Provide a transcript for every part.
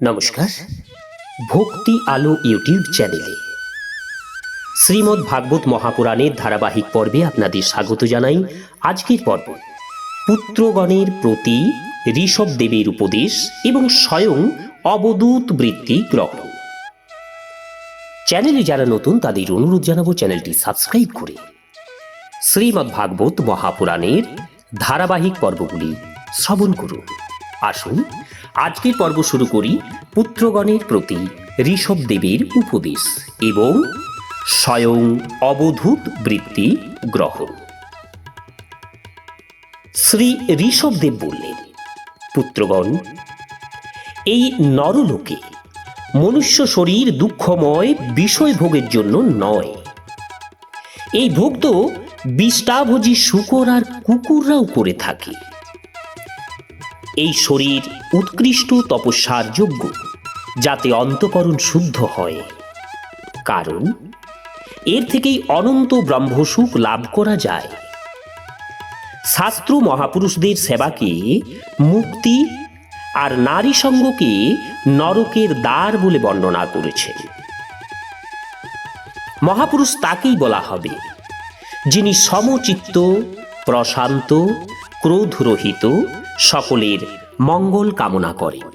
নমস্কার। ভক্তি আলো ইউটিউব চ্যানেলে শ্রীমদ্ ভাগবত মহাপুরাণের ধারাবাহিক পর্বে আপনাদের স্বাগত জানাই। আজকের পর্ব, পুত্রগণের প্রতি ঋষভ দেবীর উপদেশ এবং স্বয়ং অবদূত বৃত্তি গ্রহণ চ্যানেলে যারা নতুন, তাদের অনুরোধ জানাব চ্যানেলটি সাবস্ক্রাইব করে শ্রীমদ্ ভাগবত মহাপুরাণের ধারাবাহিক পর্বগুলি শ্রবণ করুন। আসুন, আজকের পর্ব শুরু করি পুত্রগণের প্রতি ঋষভ দেবীর উপদেশ এবং স্বয়ং অবধূত বৃত্তি গ্রহণ শ্রী ঋষভদেব বললেন, পুত্রগণ, এই নরলোকে মনুষ্য শরীর দুঃখময় বিষয় ভোগের জন্য নয়। এই ভোগ তো বিষ্টাভোজী শুকর আর কুকুররাও করে থাকে। এই শরীর উৎকৃষ্ট তপস্যার যোগ্য, যাতে অন্তকরণ শুদ্ধ হয়। কারণ, এর থেকেই অনন্ত ব্রহ্মসুখ লাভ করা যায়। শাস্ত্র মহাপুরুষদের সেবাকে মুক্তি আর নারী সঙ্গকে নরকের দ্বার বলে বর্ণনা করেছেন। মহাপুরুষ তাকেই বলা হবে, যিনি সমচিত্ত, প্রশান্ত, ক্রোধরহিত সকলের মঙ্গল কামনা করেন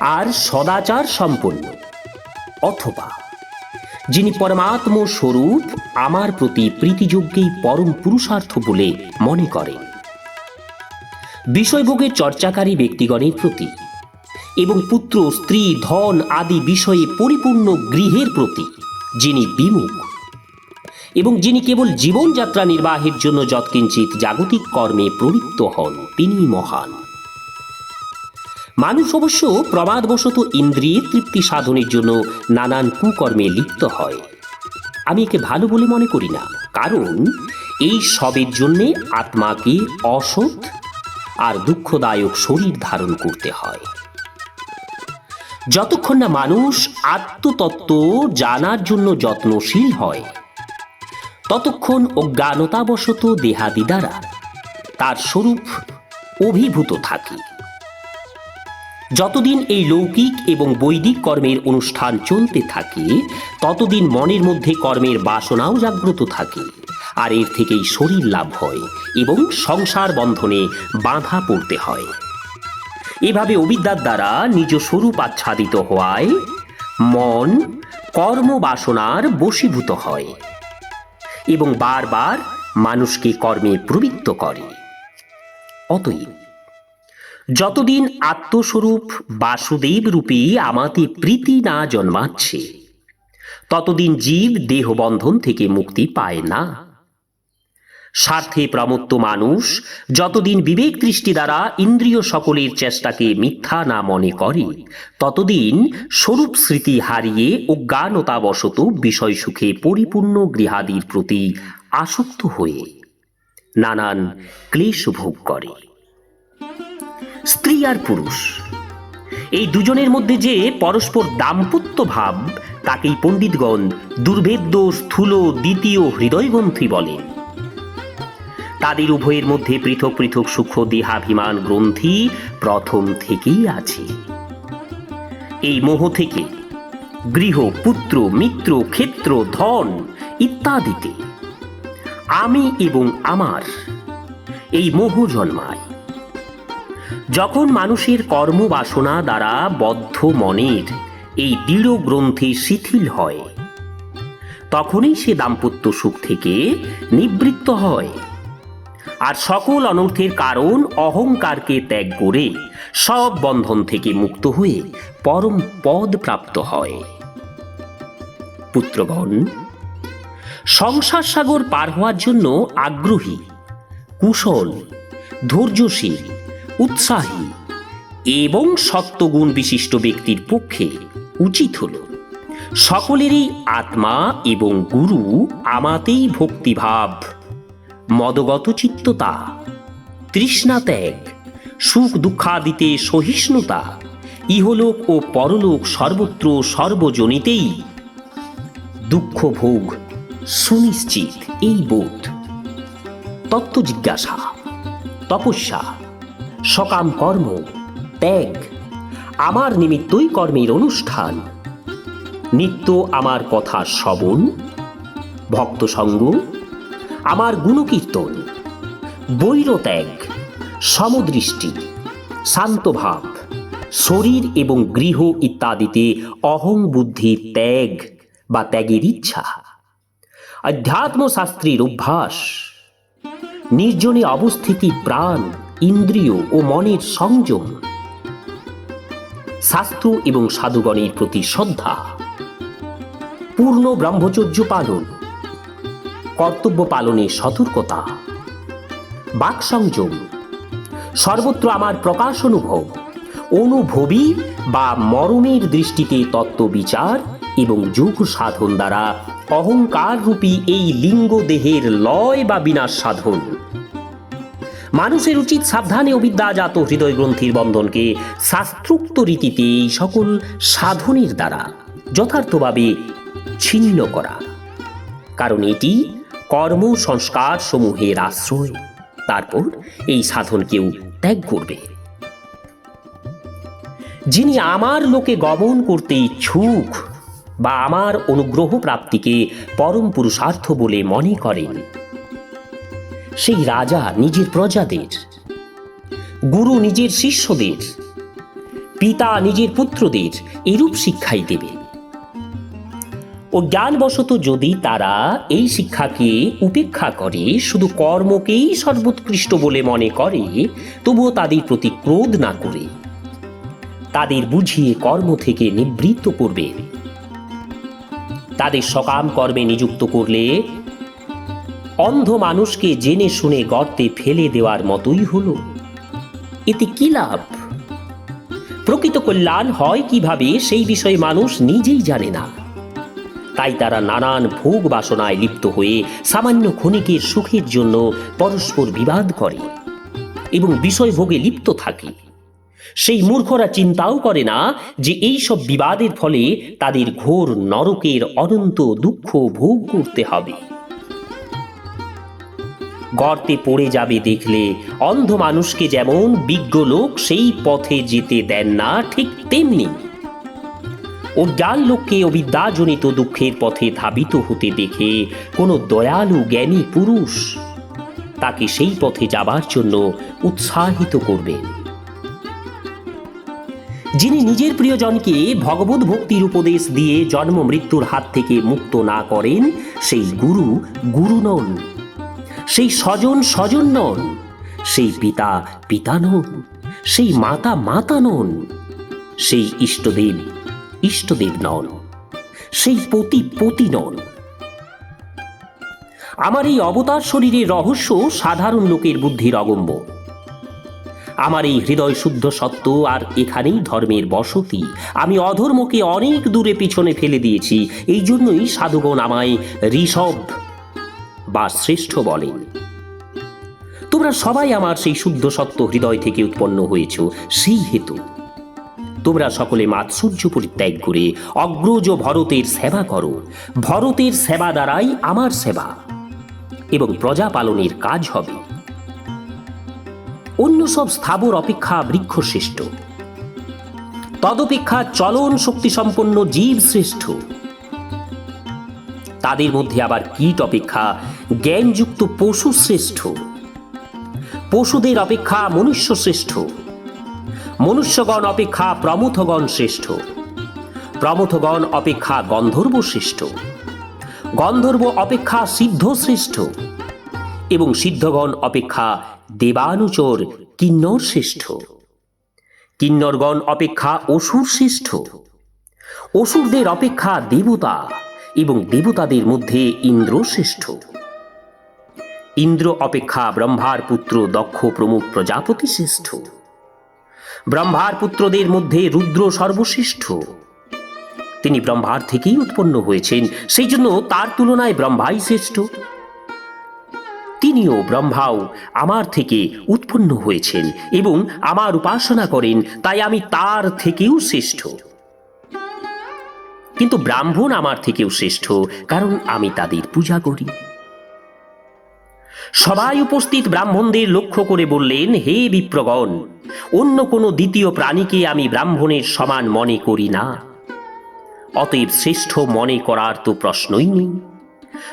আর সদাচার সম্পন্ন, অথবা যিনি পরমাত্ম স্বরূপ, আমার প্রতি প্রীতিযোগ্যেই পরম পুরুষার্থ বলে মনে করেন। বিষয়ভোগের চর্চাকারী ব্যক্তিগণের প্রতি এবং পুত্র, স্ত্রী, ধন আদি বিষয়ে পরিপূর্ণ গৃহের প্রতি যিনি বিমুখ এবং যিনি কেবল জীবনযাত্রা নির্বাহের জন্য যৎকিঞ্চিত জাগতিক কর্মে প্রবৃত্ত হন, তিনি মহান। মানুষ অবশ্য প্রমাদবশত ইন্দ্রিয়ের তৃপ্তি সাধনের জন্য নানান কুকর্মে লিপ্ত হয়। আমি একে ভালো বলে মনে করি না, কারণ এই সবের জন্যে আত্মাকে অসৎ আর দুঃখদায়ক শরীর ধারণ করতে হয়। যতক্ষণ না মানুষ আত্মতত্ত্ব জানার জন্য যত্নশীল হয় ততক্ষণ অজ্ঞানতাবশত দেহাদি দ্বারা তার স্বরূপ অভিভূত থাকে। যতদিন এই লৌকিক এবং বৈদিক কর্মের অনুষ্ঠান চলতে থাকে, ততদিন মনের মধ্যে কর্মের বাসনাও জাগ্রত থাকে, আর এর থেকেই শরীর লাভ হয় এবং সংসার বন্ধনে বাঁধা পড়তে হয়। এভাবে অবিদ্যার দ্বারা নিজ স্বরূপ আচ্ছাদিত হওয়ায় মন কর্মবাসনার বশীভূত হয়। এবং বারবার মানুষকে কর্মে প্রবৃত্ত করে। অতএব, যতদিন আত্মস্বরূপ বাসুদেব রূপে আমাতে প্রীতি না জন্মাচ্ছে, ততদিন জীব দেহবন্ধন থেকে মুক্তি পায় না। স্বার্থে প্রমত্ত মানুষ, যতদিন বিবেক দৃষ্টি দ্বারা ইন্দ্রিয় সকলের চেষ্টাকে মিথ্যা না মনে করে, ততদিন স্বরূপ স্মৃতি হারিয়ে অজ্ঞানতাবশত বিষয় সুখে পরিপূর্ণ গৃহাদির প্রতি আসক্ত হয়ে নানান ক্লেশ ভোগ করে। স্ত্রী আর পুরুষ, এই দুজনের মধ্যে যে পরস্পর দাম্পত্য ভাব, তাকেই পণ্ডিতগণ দুর্ভেদ্য, স্থূল, দ্বিতীয় হৃদয়গ্রন্থি বলেন। তাদের উভয়ের মধ্যে পৃথক পৃথক সূক্ষ্ম দেহাভিমান গ্রন্থি প্রথম থেকেই আছে। এই মোহ থেকে গৃহ, পুত্র, মিত্র, ক্ষেত্র, ধন ইত্যাদিতে আমি এবং আমার এই মোহ জন্মায়। যখন মানুষের কর্মবাসনা দ্বারা বদ্ধ মনের এই দৃঢ় গ্রন্থি শিথিল হয়, তখনই সে দাম্পত্য সুখ থেকে নিবৃত্ত হয়। আর সকল অনর্থের কারণ অহংকারকে ত্যাগ করে সব বন্ধন থেকে মুক্ত হয়ে পরম পদ প্রাপ্ত হয়। পুত্রগণ, সংসার সাগর পার হওয়ার জন্য আগ্রহী, কুশল, ধৈর্যশীল, উৎসাহী এবং সত্যগুণ বিশিষ্ট ব্যক্তির পক্ষে উচিত হল, সকলেরই আত্মা এবং গুরু আমাতেই ভক্তিভাব মদগত চিত্ততা, তৃষ্ণা ত্যাগ, সুখ দুঃখাদিতে সহিষ্ণুতা, ইহলোক ও পরলোক সর্বত্র সর্বজনিতেই দুঃখ ভোগ সুনিশ্চিত এই বোধ। তত্ত্ব জিজ্ঞাসা, তপস্যা, সকাম কর্ম, ত্যাগ, আমার নিমিত্তই কর্মের অনুষ্ঠান, নিত্য আমার কথা শ্রবণ ভক্ত সঙ্গ আমার গুণকীর্তন, বৈরত্যাগ, সমদৃষ্টি, শান্তভাব, শরীর এবং গৃহ ইত্যাদিতে অহং বুদ্ধির ত্যাগ বা ত্যাগের ইচ্ছা। অধ্যাত্মশাস্ত্রের অভ্যাস, নির্জনে অবস্থিতি প্রাণ, ইন্দ্রিয় ও মনের সংযম শাস্ত্র এবং সাধুগণের প্রতি শ্রদ্ধা, পূর্ণ ব্রহ্মচর্য পালন কর্তব্য পালনে সতর্কতা। বাক সংযম। সর্বত্র আমার প্রকাশ অনুভব। অনুভবী বা মরণের দৃষ্টিতে তত্ত্ব বিচার এবং যোগ সাধন দ্বারা অহংকার রূপী এই লিঙ্গ দেহের লয় বা বিনাশ সাধন। মানুষের উচিত সাবধানে অবিদ্যাজাত হৃদয় গ্রন্থির বন্ধনকে শাস্ত্রোক্ত রীতিতে এই সকল সাধনের দ্বারা যথার্থভাবে ছিন্ন করা। কারণ এটি কর্ম সংস্কার সমূহের আশ্রয়। তারপর এই সাধন কেউ ত্যাগ করবে। যিনি আমার লোকে গমন করতে ইচ্ছুক বা আমার অনুগ্রহ প্রাপ্তিকে পরম পুরুষার্থ বলে মনে করেন, সেই রাজা নিজের প্রজাদের, গুরু নিজের শিষ্যদের, পিতা নিজের পুত্রদের এরূপ শিক্ষাই দেবে ও জ্ঞানবশত যদি তারা এই শিক্ষাকে উপেক্ষা করে, শুধু কর্মকেই সর্বোৎকৃষ্ট বলে মনে করে, তবুও তাদের প্রতি ক্রোধ না করে। তাদের বুঝিয়ে কর্ম থেকে নিবৃত্ত করবে। তাদের সকাম কর্মে নিযুক্ত করলে অন্ধ মানুষকে জেনে শুনে গর্তে ফেলে দেওয়ার মতোই হলো। এতে কি লাভ? প্রকৃত কল্যাণ হয় কীভাবে, সেই বিষয়ে মানুষ নিজেই জানে না। তাই তারা নানান ভোগ বাসনায় লিপ্ত হয়ে সামান্য ক্ষণিকের সুখের জন্য পরস্পর বিবাদ করে এবং বিষয় ভোগে লিপ্ত থাকে। সেই মূর্খরা চিন্তাও করে না যে এই সব বিবাদের ফলে তাদের ঘোর নরকের অনন্ত দুঃখ ভোগ করতে হবে। গর্তে পড়ে যাবে দেখলে অন্ধ মানুষকে যেমন বিজ্ঞ লোক সেই পথে যেতে দেন না ঠিক তেমনি অজ্ঞান লোককে অবিদ্যাজনিত দুঃখের পথে ধাবিত হতে দেখে কোনো দয়ালু জ্ঞানী পুরুষ তাকে সেই পথে যাবার জন্য উৎসাহিত করবেন। যিনি নিজের প্রিয়জনকে ভগবত ভক্তির উপদেশ দিয়ে জন্ম মৃত্যুর হাত থেকে মুক্ত না করেন, সেই গুরু গুরু নন। সেই স্বজন স্বজন নন। সেই পিতা পিতা নন। সেই মাতা মাতা নন। সেই ইষ্টদেব ইষ্টদেব নন, সেই পতি পতি নন। আমার এই অবতার শরীরের রহস্য সাধারণ লোকের বুদ্ধির অগম্য। আমার এই হৃদয় শুদ্ধ সত্য আর এখানেই ধর্মের বসতি। আমি অধর্মকে অনেক দূরে পিছনে ফেলে দিয়েছি, এই জন্যই সাধুগণ আমায় ঋষভ বা শ্রেষ্ঠ বলেন। তোমরা সবাই আমার সেই শুদ্ধ সত্য হৃদয় থেকে উৎপন্ন হয়েছ, সেই হেতু। তোমরা সকলে মাৎসর্য পরিত্যাগ করে অগ্রজ ভরতের সেবা করো। ভরতের সেবা দ্বারাই আমার সেবা এবং প্রজা পালনের কাজ হবে। অন্য সব স্থাবর অপেক্ষা বৃক্ষ শ্রেষ্ঠ তদপেক্ষা চলন শক্তিসম্পন্ন জীব শ্রেষ্ঠ। তাদের মধ্যে আবার কীট অপেক্ষা জ্ঞানযুক্ত পশু শ্রেষ্ঠ। পশুদের অপেক্ষা মনুষ্য শ্রেষ্ঠ। মনুষ্যগণ অপেক্ষা প্রমথগণ শ্রেষ্ঠ। প্রমথগণ অপেক্ষা গন্ধর্ব শ্রেষ্ঠ। গন্ধর্ব অপেক্ষা সিদ্ধ শ্রেষ্ঠ। এবং সিদ্ধগণ অপেক্ষা দেবানুচর কিন্নর শ্রেষ্ঠ। কিন্নরগণ অপেক্ষা অসুর শ্রেষ্ঠ। অসুরদের অপেক্ষা দেবতা এবং দেবতাদের মধ্যে ইন্দ্র শ্রেষ্ঠ। ইন্দ্র অপেক্ষা ব্রহ্মার পুত্র দক্ষ প্রমুখ প্রজাপতি শ্রেষ্ঠ। ব্রহ্মার পুত্রদের মধ্যে রুদ্র সর্বশ্রেষ্ঠ। তিনি ব্রহ্মার থেকেই উৎপন্ন হয়েছেন, সেই জন্য তার তুলনায় ব্রহ্মাই শ্রেষ্ঠ। তিনিও ব্রহ্মাও আমার থেকে উৎপন্ন হয়েছেন এবং আমার উপাসনা করেন, তাই আমি তার থেকেও শ্রেষ্ঠ। কিন্তু ব্রাহ্মণ আমার থেকেও শ্রেষ্ঠ, কারণ আমি তাদের পূজা করি। সবাই উপস্থিত ব্রাহ্মণদের লক্ষ্য করে বললেন, হে বিপ্রগণ অন্য কোনো দ্বিতীয় প্রাণীকে আমি ব্রাহ্মণের সমান মনে করি না। অতএব শ্রেষ্ঠ মনে করার তো প্রশ্নই নেই।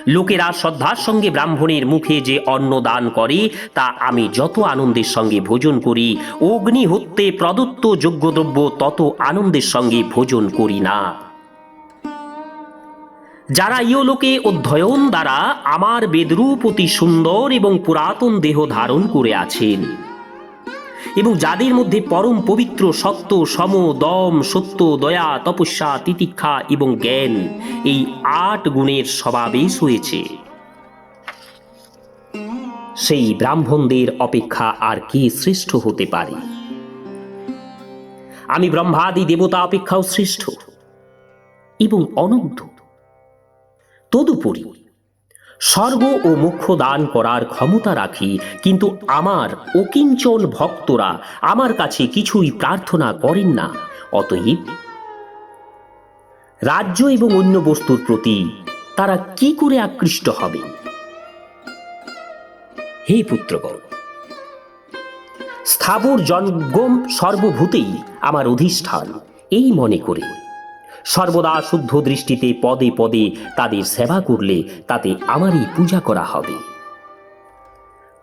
লোকেরা শ্রদ্ধার সঙ্গে ব্রাহ্মণের মুখে যে অন্ন দান করে, তা আমি যত আনন্দের সঙ্গে ভোজন করি অগ্নিহত্যে প্রদত্ত যোগ্যদ্রব্য তত আনন্দের সঙ্গে ভোজন করি না। যারা ইহলোকে অধ্যয়ন দ্বারা আমার বেদরূপ অতি সুন্দর এবং পুরাতন দেহ ধারণ করে আছেন এবং যাদের মধ্যে পরম পবিত্র সত্য, সম, দম, সত্য, দয়া, তপস্যা, তিতিক্ষা এবং জ্ঞান, এই আট গুণের সমাবেশ হয়েছে। সেই ব্রাহ্মণদের অপেক্ষা আর কে শ্রেষ্ঠ হতে পারে? আমি ব্রহ্মাদি দেবতা অপেক্ষাও শ্রেষ্ঠ এবং অনন্ত। তদুপরি স্বর্গ ও মুখ্য দান করার ক্ষমতা রাখি, কিন্তু আমার অকিঞ্চন ভক্তরা আমার কাছে কিছুই প্রার্থনা করেন না। অতএব রাজ্য এবং অন্য বস্তুর প্রতি তারা কি করে আকৃষ্ট হবে হে পুত্রগণ, স্থাবর জঙ্গম সর্বভূতেই আমার অধিষ্ঠান, এই মনে করে সর্বদা শুদ্ধ দৃষ্টিতে পদে পদে তাদের সেবা করলে তাতে আমারই পূজা করা হবে।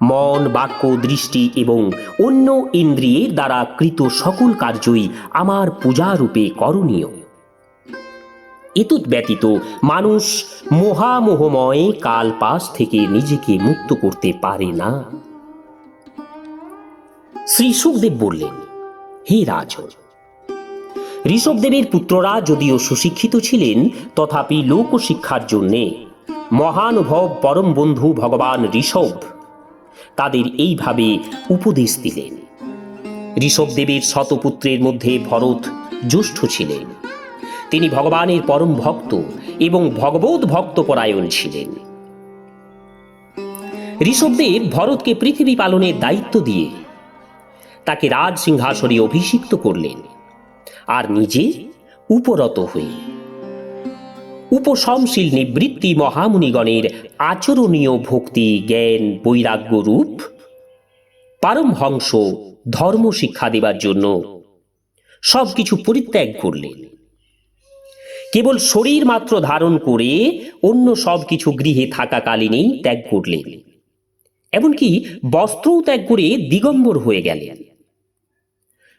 মন, বাক্য, দৃষ্টি এবং অন্য ইন্দ্রিয়ের দ্বারা কৃত সকল কার্যই আমার পূজারূপে করণীয়। এতৎ ব্যতীত মানুষ মহামোহময় কাল পাশ থেকে নিজেকে মুক্ত করতে পারে না। শ্রী সুখদেব বললেন, হে রাজন ঋষভদেবের পুত্ররা যদিও সুশিক্ষিত ছিলেন, তথাপি লোকশিক্ষার জন্যে। মহানুভব পরম বন্ধু ভগবান ঋষভ তাদের এইভাবে উপদেশ দিলেন। ঋষভদেবের শতপুত্রের মধ্যে ভরত জ্যেষ্ঠ ছিলেন। তিনি ভগবানের পরম ভক্ত এবং ভগবত ভক্ত পরায়ণ ছিলেন ঋষভদেব ভরতকে পৃথিবী পালনের দায়িত্ব দিয়ে তাকে রাজ সিংহাসনে অভিষিক্ত করলেন। আর নিজে উপরত হয়ে উপশমশীল নিবৃত্তি মহামুনিগণের আচরণীয় ভক্তি, জ্ঞান, বৈরাগ্য রূপ পারমহংস, ধর্ম শিক্ষা দেবার জন্য সব কিছু পরিত্যাগ করলেন। কেবল শরীর মাত্র ধারণ করে অন্য সব কিছু গৃহে থাকাকালীনই ত্যাগ করলেন। এমনকি বস্ত্রও ত্যাগ করে দিগম্বর হয়ে গেলেন।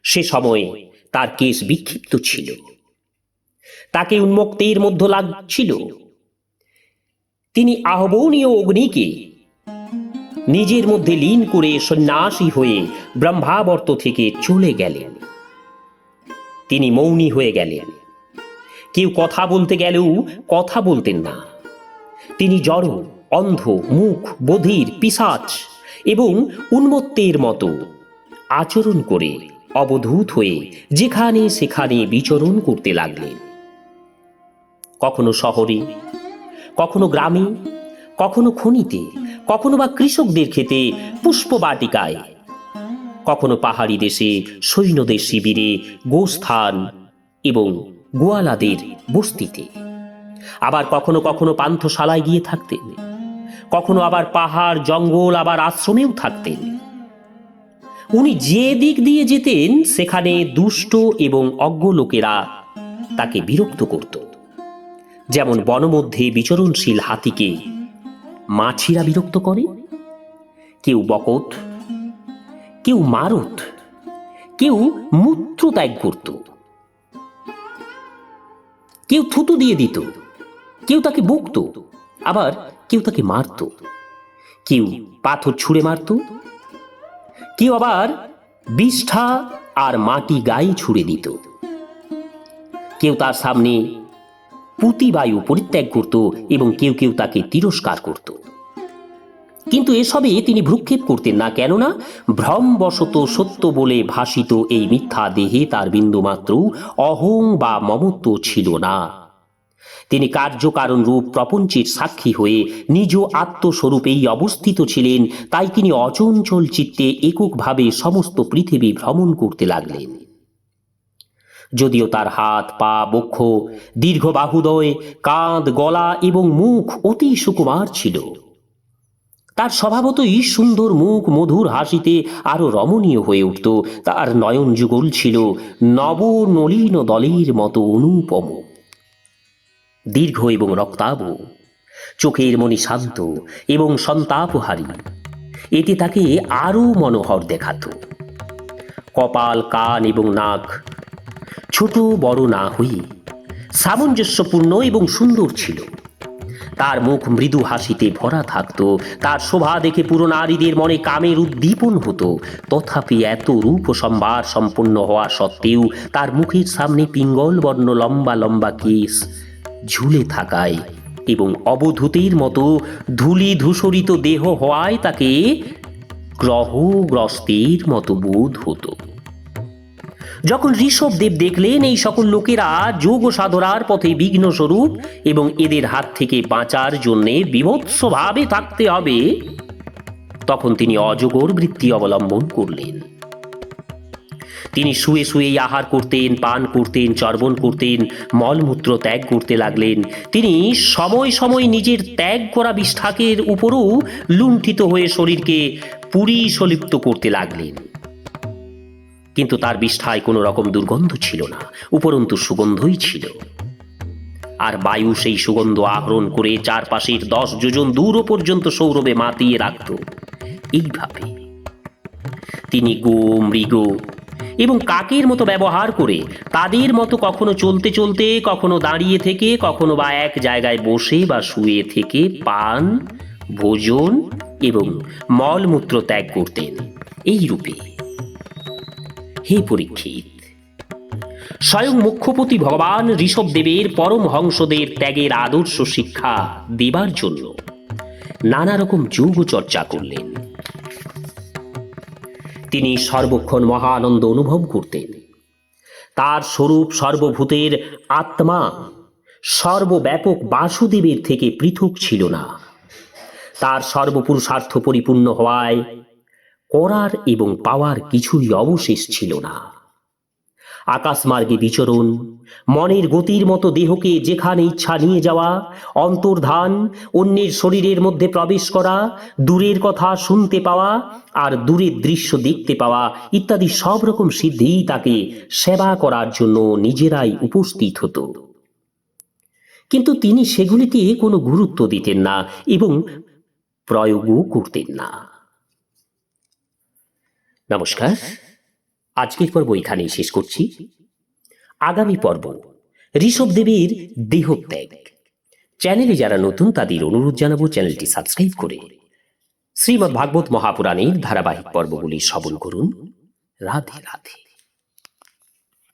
সে সময়ে তার কেশ বিক্ষিপ্ত ছিল। তাকে উন্মুক্তের মধ্য লাগছিল। তিনি আহ্বনীয় অগ্নিকে নিজের মধ্যে লীন করে সন্ন্যাসী হয়ে ব্রহ্মাবর্ত থেকে চলে গেলেন। তিনি মৌনী হয়ে গেলেন। কেউ কথা বলতে গেলেও কথা বলতেন না। তিনি জড়, অন্ধ মুখ বধির, পিসাচ এবং উন্মত্তের মতো আচরণ করে অবধূত হয়ে যেখানে সেখানে বিচরণ করতে লাগলেন। কখনো শহরে, কখনো গ্রামে, কখনো খনিতে, কখনো বা কৃষকদের ক্ষেতে পুষ্পবাটিকায় কখনো পাহাড়ি দেশে, সৈন্যদের শিবিরে গোস্থান এবং গোয়ালাদের বস্তিতে। আবার কখনো কখনো পান্থশালায় গিয়ে থাকতেন। কখনো আবার পাহাড়, জঙ্গল, আবার আশ্রমেও থাকতেন। উনি যে দিক দিয়ে যেতেন, সেখানে দুষ্ট এবং অজ্ঞ লোকেরা তাকে বিরক্ত করত। যেমন বনমধ্যে বিচরণশীল হাতিকে মাছিরা বিরক্ত করে, কেউ বকত, কেউ মারত, কেউ মূত্র ত্যাগ করত। কেউ থুতু দিয়ে দিত, কেউ তাকে বকত, আবার কেউ তাকে মারত। কেউ পাথর ছুঁড়ে মারত কেউ আবার? বিষ্ঠা আর মাটি গায়ে ছুড়ে দিত। কেউ তার সামনে পুতিবায়ু পরিত্যাগ করত এবং কেউ কেউ তাকে তিরস্কার করত। কিন্তু এসবে তিনি ভ্রুক্ষেপ করতেন না, কেননা ভ্রমবশত সত্য বলে ভাসিত এই মিথ্যা দেহে তার বিন্দুমাত্র অহং বা মমত্ব ছিল না। তিনি কার্যকারণ রূপ প্রপঞ্চের সাক্ষী হয়ে নিজ আত্মস্বরূপেই অবস্থিত ছিলেন, তাই তিনি অচঞ্চল চিত্তে এককভাবে সমস্ত পৃথিবী ভ্রমণ করতে লাগলেন। যদিও তার হাত, পা, বক্ষ, দীর্ঘ বাহুদয়, কাঁধ, গলা এবং মুখ অতি সুকুমার ছিল। তার স্বভাবতই সুন্দর মুখ, মধুর হাসিতে আরও রমণীয় হয়ে উঠত, তার নয়ন যুগল ছিল নবনলিন দলের মতো অনুপম। দীর্ঘ এবং রক্তাব চোখের মনি শান্ত এবং সন্তাপহারী। এটি তাকে আরও মনোহর দেখাতো। কপাল, কান এবং নাক, ছোট বড় না হয়ে সামঞ্জস্যপূর্ণ এবং সুন্দর ছিল। তার মুখ মৃদু হাসিতে ভরা থাকত, তার শোভা দেখে পুরো নারীদের মনে কামের উদ্দীপন হতো। তথাপি এত রূপ সম্ভার সম্পন্ন হওয়া সত্ত্বেও তার মুখের সামনে পিঙ্গল বর্ণ লম্বা লম্বা কেস ঝুলে থাকায় এবং অবধূতের মতো ধূলি ধূসরিত দেহ হওয়ায় তাকে গ্রহগ্রস্তের মতো বোধ হতো। যখন ঋষভদেব দেখলেন, এই সকল লোকেরা যোগ সাধনার পথে বিঘ্ন স্বরূপ এবং এদের হাত থেকে বাঁচার জন্যে বিভৎসভাবে থাকতে হবে, তখন তিনি অজগর বৃত্তি অবলম্বন করলেন। তিনি শুয়ে শুয়েই আহার করতেন, পান করতেন, চর্বণ করতেন, মলমূত্র ত্যাগ করতে লাগলেন। তিনি সময় সময় নিজের ত্যাগ করা বিষ্ঠাকের উপরও লুণ্ঠিত হয়ে শরীরকে পুরী সলিপ্ত করতে লাগলেন। কিন্তু তার বিষ্ঠায় কোনো রকম দুর্গন্ধ ছিল না, উপরন্তু সুগন্ধই ছিল। আর বায়ু সেই সুগন্ধ আহরণ করে চারপাশের দশ যোজন দূরও পর্যন্ত সৌরভে মাতিয়ে রাখত। এইভাবে তিনি গো, মৃগ এবং কাকের মতো ব্যবহার করে, তাদের মতো কখনো চলতে চলতে, কখনো দাঁড়িয়ে থেকে, কখনো বা এক জায়গায় বসে বা শুয়ে থেকে পান, ভোজন এবং মলমূত্র ত্যাগ করতেন। এই রূপে। হে পরীক্ষিত, স্বয়ং মুখ্যপতি ভগবান ঋষভ ঋষভদেবের পরমহংসদের ত্যাগের আদর্শ শিক্ষা দেবার জন্য নানা রকম যোগ চর্চা করলেন। তিনি সর্বক্ষণ মহানন্দ অনুভব করতেন। তার স্বরূপ সর্বভূতের আত্মা সর্বব্যাপক বাসুদেবের থেকে পৃথক ছিল না। তার সর্বপুরুষার্থ পরিপূর্ণ হওয়ায় করার এবং পাওয়ার কিছুই অবশেষ ছিল না। আকাশমার্গে বিচরণ। মনের গতির মতো দেহকে যেখানে ইচ্ছা নিয়ে যাওয়া, অন্তর্ধান, অন্যের শরীরের মধ্যে প্রবেশ করা, দূরের কথা শুনতে পাওয়া আর দূরের দৃশ্য দেখতে পাওয়া ইত্যাদি সব রকম সিদ্ধিই তাকে সেবা করার জন্য নিজেরাই উপস্থিত হতো। কিন্তু তিনি সেগুলিতে কোনো গুরুত্ব দিতেন না এবং প্রয়োগও করতেন না। নমস্কার। আজকের পর্ব এখানেই শেষ করছি। আগামী পর্ব, ঋষভ দেবীর দেহত্যাগ। চ্যানেলে যারা নতুন, তাদের অনুরোধ জানাব চ্যানেলটি সাবস্ক্রাইব করে শ্রীমদ্ ভাগবত মহাপুরাণের ধারাবাহিক পর্বগুলি শ্রবণ করুন। রাধে রাধে।